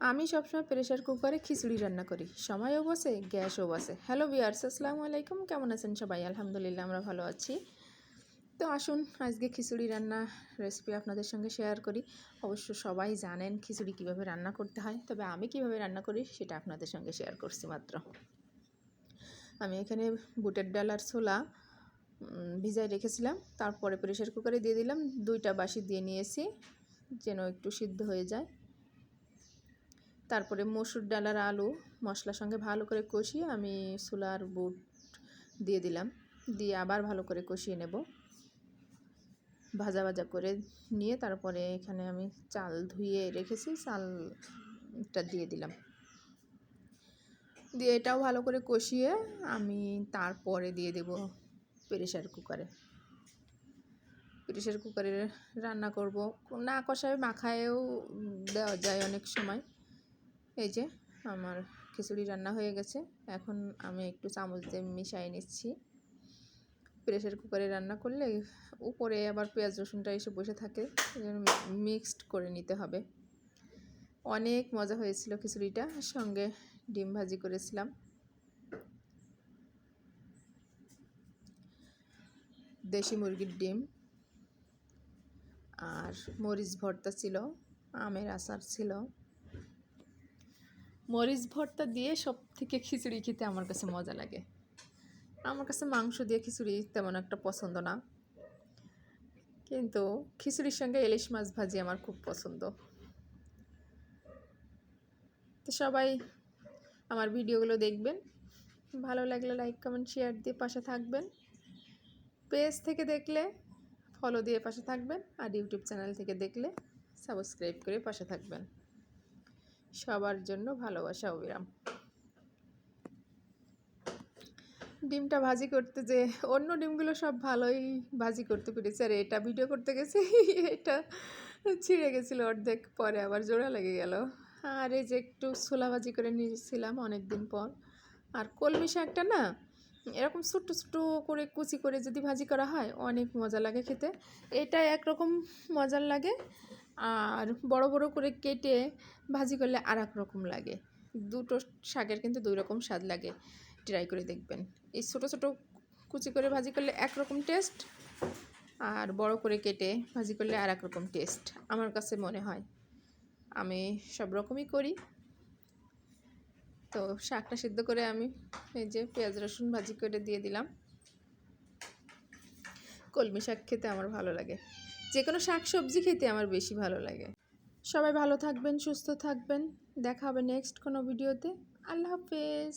আমি সবসময় প্রেশার কুকারে খিচুড়ি রান্না করি। সময়ও বসে, গ্যাসও বসে। হ্যালো বিয়ার্স আসসালামু আলাইকুম। কেমন আছেন সবাই? আলহামদুলিল্লাহ, আমরা ভালো আছি। তো আসুন, আজকে খিচুড়ি রান্না রেসিপি আপনাদের সঙ্গে শেয়ার করি। অবশ্য সবাই জানেন খিচুড়ি কীভাবে রান্না করতে হয়, তবে আমি কীভাবে রান্না করি সেটা আপনাদের সঙ্গে শেয়ার করছি মাত্র। আমি এখানে বুটের ডাল আর ছোলা ভিজায় রেখেছিলাম। তারপরে প্রেশার কুকারে দিয়ে দিলাম। দুইটা বাসি দিয়ে নিয়েছি, যেন একটু সিদ্ধ হয়ে যায়। তারপরে মসুর ডাল আর আলু মশলার সঙ্গে ভালো করে কষিয়ে আমি ছোলার বুট দিয়ে দিলাম। দিয়ে আবার ভালো করে কষিয়ে নেব। ভাজা ভাজা করে নিয়ে তারপরে এখানে আমি চাল ধুয়ে রেখেছি, চালটা দিয়ে দিলাম। দিয়ে এটাও ভালো করে কষিয়ে আমি তারপরে দিয়ে দেব প্রেশার কুকারে। প্রেশার কুকারে রান্না করব। না কষায় মাখায়ও দেওয়া যায় অনেক সময়। এই যে আমার খিচুড়ি রান্না হয়ে গেছে। এখন আমি একটু চামচ দিয়ে মিশাই নিচ্ছি। প্রেশার কুকারে রান্না করলে উপরে আবার পেঁয়াজ, রসুনটা এসে বসে থাকে মিক্সড করে নিতে হবে। অনেক মজা হয়েছিল খিচুড়িটা, সঙ্গে ডিম ভাজি করেছিলাম। দেশি মুরগির ডিম আর মরিচ ভর্তা ছিল, আমের আচার ছিল। মরিচ ভর্তা দিয়ে সব থেকে খিচুড়ি খেতে আমার কাছে মজা লাগে। আমার কাছে মাংস দিয়ে খিচুড়ি তেমন একটা পছন্দ না। কিন্তু খিচুড়ির সঙ্গে ইলিশ মাছ ভাজি আমার খুব পছন্দ। তো সবাই আমার ভিডিওগুলো দেখবেন। ভালো লাগলে লাইক, কমেন্ট, শেয়ার দিয়ে পাশে থাকবেন। পেজ থেকে দেখলে ফলো দিয়ে পাশে থাকবেন। আর ইউটিউব চ্যানেল থেকে দেখলে সাবস্ক্রাইব করে পাশে থাকবেন। সবার জন্য ভালোবাসা অবিরাম। ডিমটা ভাজি করতে যে অন্য ডিমগুলো সব ভালোই ভাজি করতে পেরেছি। আর এটা ভিডিও করতে গেছি, এটা ছিঁড়ে গেছিল অর্ধেক পরে আবার জোড়া লেগে গেল। আর এই যে একটু ছোলা ভাজি করে নিয়েছিলাম অনেক দিন পর। আর কলমি শাকটা না এরকম ছোট্ট ছোট্ট করে কুচি করে যদি ভাজি করা হয়, অনেক মজা লাগে খেতে। এটা একরকম মজার লাগে আর বড় বড় করে কেটে ভাজি করলে আর রকম লাগে। দুটো শাকের কিন্তু দুই রকম স্বাদ লাগে ট্রাই করে দেখবেন। এই ছোটো ছোটো কুচি করে ভাজি করলে একরকম টেস্ট আর বড় করে কেটে ভাজি করলে আর রকম টেস্ট আমার কাছে মনে হয় আমি সব রকমই করি। তো শাকটা সিদ্ধ করে আমি এই যে পেঁয়াজ, রসুন ভাজি করে দিয়ে দিলাম। কলমি শাক খেতে আমার ভালো লাগে। যে কোনো শাক সবজি খেতে আমার বেশি ভালো লাগে। সবাই ভালো থাকবেন, সুস্থ থাকবেন। দেখা হবে নেক্সট কোনো ভিডিওতে আল্লাহ হাফেজ।